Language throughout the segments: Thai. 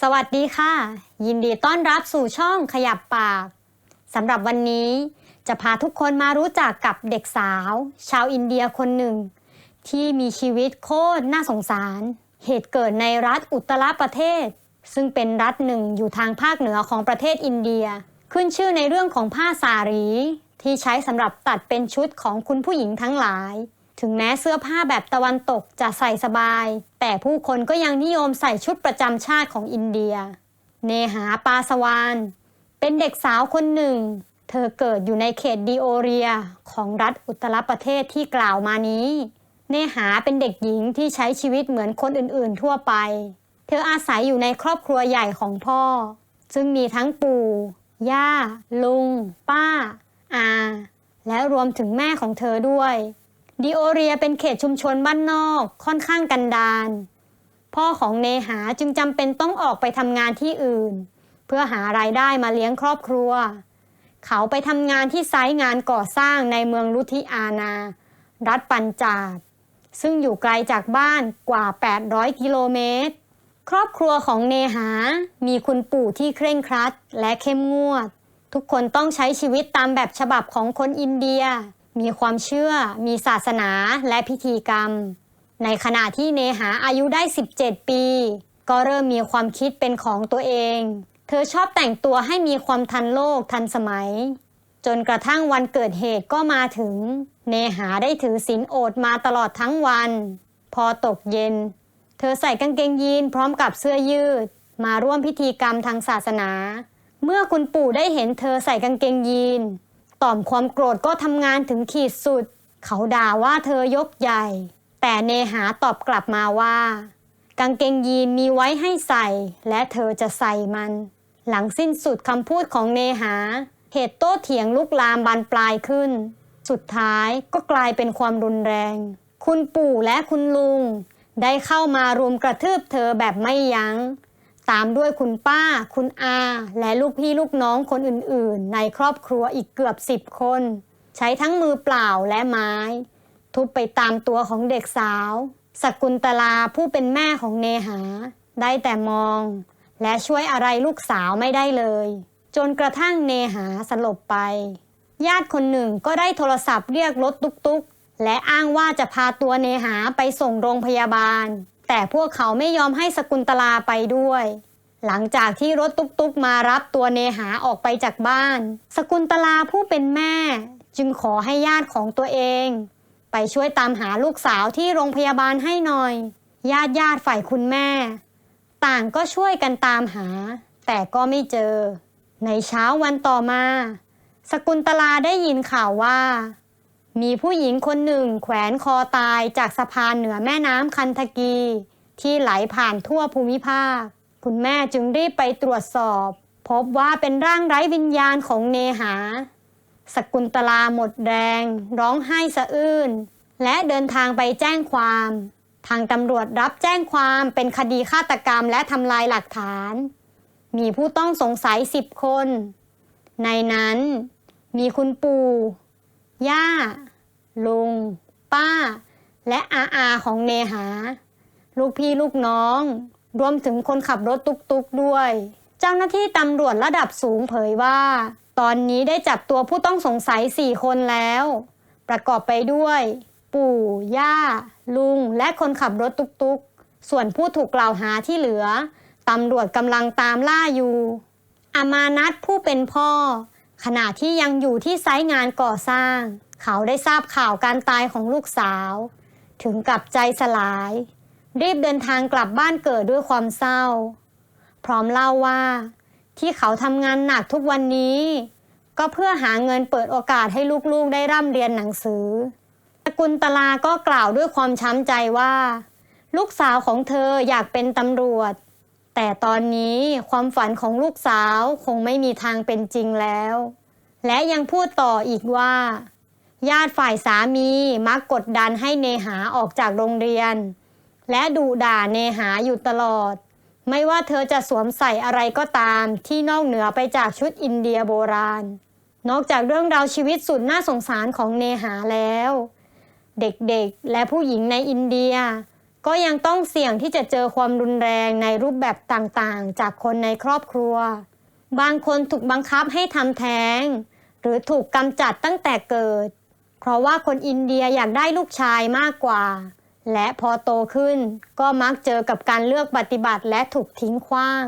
สวัสดีค่ะ ยินดีต้อนรับสู่ช่องขยับปากสำหรับวันนี้จะพาทุกคนมารู้จักกับเด็กสาว ชาวอินเดียคนหนึ่ง ที่มีชีวิตโคตรน่าสงสาร เหตุเกิดในรัฐอุตรประเทศ ซึ่งเป็นรัฐหนึ่งอยู่ทางภาคเหนือของประเทศอินเดีย ขึ้นชื่อในเรื่องของผ้าสารี ที่ใช้สำหรับตัดเป็นชุดของคุณผู้หญิงทั้งหลาย ถึงแม้เสื้อผ้าแบบตะวันตกจะใส่สบาย แต่ผู้คนก็ยังนิยมใส่ชุดประจำชาติของอินเดีย เนหาปาสวาน เป็นเด็กสาวคนหนึ่ง เธอเกิดอยู่ในเขตดิโอเรียของรัฐอุตรประเทศที่กล่าวมานี้ เนหาเป็นเด็กหญิงที่ใช้ชีวิตเหมือนคนอื่นๆทั่วไป เธออาศัยอยู่ในครอบครัวใหญ่ของพ่อ ซึ่งมีทั้งปู่ ย่า ลุง ป้า อา และรวมถึงแม่ของเธอด้วย ดิโอเรียเป็นเขตชุมชนบ้านนอกค่อนข้างกันดารพ่อของเนหาจึงจำเป็นต้องออกไปทำงานที่อื่น เพื่อหารายได้มาเลี้ยงครอบครัว เขาไปทำงานที่ไซต์งานก่อสร้างในเมืองลุธิอานา รัฐปัญจาบซึ่งอยู่ไกลจากบ้านกว่า 800 กิโลเมตร ครอบครัวของเนหา มีคุณปู่ที่เคร่งครัดและเข้มงวด ทุกคนต้องใช้ชีวิตตามแบบฉบับของคนอินเดีย มีความเชื่อ มีศาสนาและพิธีกรรม ในขณะที่เนหาอายุได้ 17 ปี ก็เริ่มมีความคิดเป็นของตัวเอง เธอชอบแต่งตัวให้มีความทันโลกทันสมัย จนกระทั่งวันเกิดเหตุก็มาถึง เนหาได้ถือศีลโอดมาตลอดทั้งวัน พอตกเย็น เธอใส่กางเกงยีนพร้อมกับเสื้อยืด มาร่วมพิธีกรรมทางศาสนา เมื่อคุณปู่ได้เห็นเธอใส่กางเกงยีน ต่อมความโกรธก็ทำงานถึงขีดสุด เขาด่าว่าเธอยกใหญ่ แต่เนหาตอบกลับมาว่า กางเกงยีนมีไว้ให้ใส่ และเธอจะใส่มัน หลังสิ้นสุดคำพูดของเนหา เหตุโต้เถียงลุกลามบานปลายขึ้น สุดท้ายก็กลายเป็นความรุนแรง คุณปู่และคุณลุง ได้เข้ามารุมกระทืบเธอแบบไม่ยัง้ง ตามด้วยคุณป้า คุณอา และลูกพี่ลูกน้องคนอื่นๆ ในครอบครัวอีกเกือบสิบคน ใช้ทั้งมือเปล่าและไม้ ทุบไปตามตัวของเด็กสาว สกุลตลาผู้เป็นแม่ของเนหา ได้แต่มอง และช่วยอะไรลูกสาวไม่ได้เลย จนกระทั่งเนหาสลบไป ญาติคนหนึ่งก็ได้โทรศัพท์เรียกรถตุกๆ และอ้างว่าจะพาตัวเนหาไปส่งโรงพยาบาล แต่พวกเขาไม่ยอมให้สกุลตลาไปด้วย หลังจากที่รถตุ๊กๆมารับตัวเนหาออกไปจากบ้าน สกุลตลาผู้เป็นแม่ จึงขอให้ญาติของตัวเอง ไปช่วยตามหาลูกสาวที่โรงพยาบาลให้หน่อย ญาติญาติฝ่ายคุณแม่ ต่างก็ช่วยกันตามหา แต่ก็ไม่เจอ ในเช้าวันต่อมา สกุลตลาได้ยินข่าวว่า มีผู้หญิงคนหนึ่งแขวนคอตายจากสะพานเหนือแม่น้ำคันทกี ที่ไหลผ่านทั่วภูมิภาค คุณแม่จึงรีบไปตรวจสอบ พบว่าเป็นร่างไร้วิญญาณของเนหา สกุลตลาหมดแรง ร้องไห้สะอื้นและเดินทางไปแจ้งความ ทางตำรวจรับแจ้งความเป็นคดีฆาตกรรมและทำลายหลักฐาน มีผู้ต้องสงสัยสิบคน ในนั้นมีคุณปู่ ย่า ลุง ป้า และอาอาของเนหา ลูกพี่ลูกน้อง รวมถึงคนขับรถตุกๆด้วย เจ้าหน้าที่ตำรวจระดับสูงเผยว่า ตอนนี้ได้จับตัวผู้ต้องสงสัยสี่คนแล้ว ประกอบไปด้วย ปู่ ย่า ลุง และคนขับรถตุกๆ ส่วนผู้ถูกกล่าวหาที่เหลือตำรวจกำลังตามล่าอยู่ อามานัทผู้เป็นพ่อ ขณะที่ยังอยู่ที่ไซต์งานก่อสร้าง เขาได้ทราบข่าวการตายของลูกสาว ถึงกับใจสลาย รีบเดินทางกลับบ้านเกิดด้วยความเศร้า พร้อมเล่าว่า ที่เขาทำงานหนักทุกวันนี้ ก็เพื่อหาเงินเปิดโอกาสให้ลูกๆได้ร่ำเรียนหนังสือสกุลตลาก็กล่าวด้วยความช้ำใจว่า ลูกสาวของเธออยากเป็นตำรวจ แต่ตอนนี้ความฝันของลูกสาวคงไม่มีทางเป็นจริงแล้ว และยังพูดต่ออีกว่า ญาติฝ่ายสามีมักกดดันให้เนหาออกจากโรงเรียน และดุด่าเนหาอยู่ตลอด ไม่ว่าเธอจะสวมใส่อะไรก็ตามที่นอกเหนือไปจากชุดอินเดียโบราณ นอกจากเรื่องราวชีวิตสุดน่าสงสารของเนหาแล้ว เด็กๆและผู้หญิงในอินเดีย ก็ยังต้องเสี่ยงที่จะเจอความรุนแรงในรูปแบบต่างๆ จากคนในครอบครัว บางคนถูกบังคับให้ทำแท้ง หรือถูกกำจัดตั้งแต่เกิด เพราะว่าคนอินเดียอยากได้ลูกชายมากกว่า และพอโตขึ้น ก็มักเจอกับการเลือกปฏิบัติและถูกทิ้งขว้าง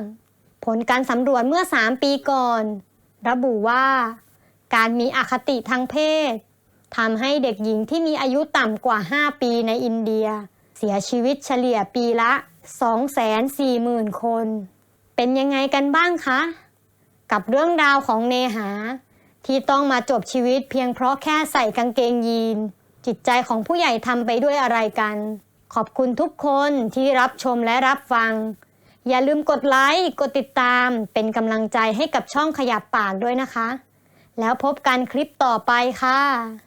ผลการสำรวจเมื่อ 3 ปีก่อน ระบุว่า การมีอคติทางเพศทำให้เด็กหญิงที่มีอายุต่ำกว่า 5 ปีในอินเดีย เสียชีวิตเฉลี่ยปีละ 240,000 คน เป็นยังไงกันบ้างคะ กับเรื่องราวของเนหา ที่ต้องมาจบชีวิตเพียงเพราะแค่ใส่กางเกงยีน จิตใจของผู้ใหญ่ทำไปด้วยอะไรกัน ขอบคุณทุกคนที่รับชมและรับฟัง อย่าลืมกดไลค์ กดติดตามเป็นกำลังใจให้กับช่องขยับปากด้วยนะคะ แล้วพบกันคลิปต่อไปค่ะ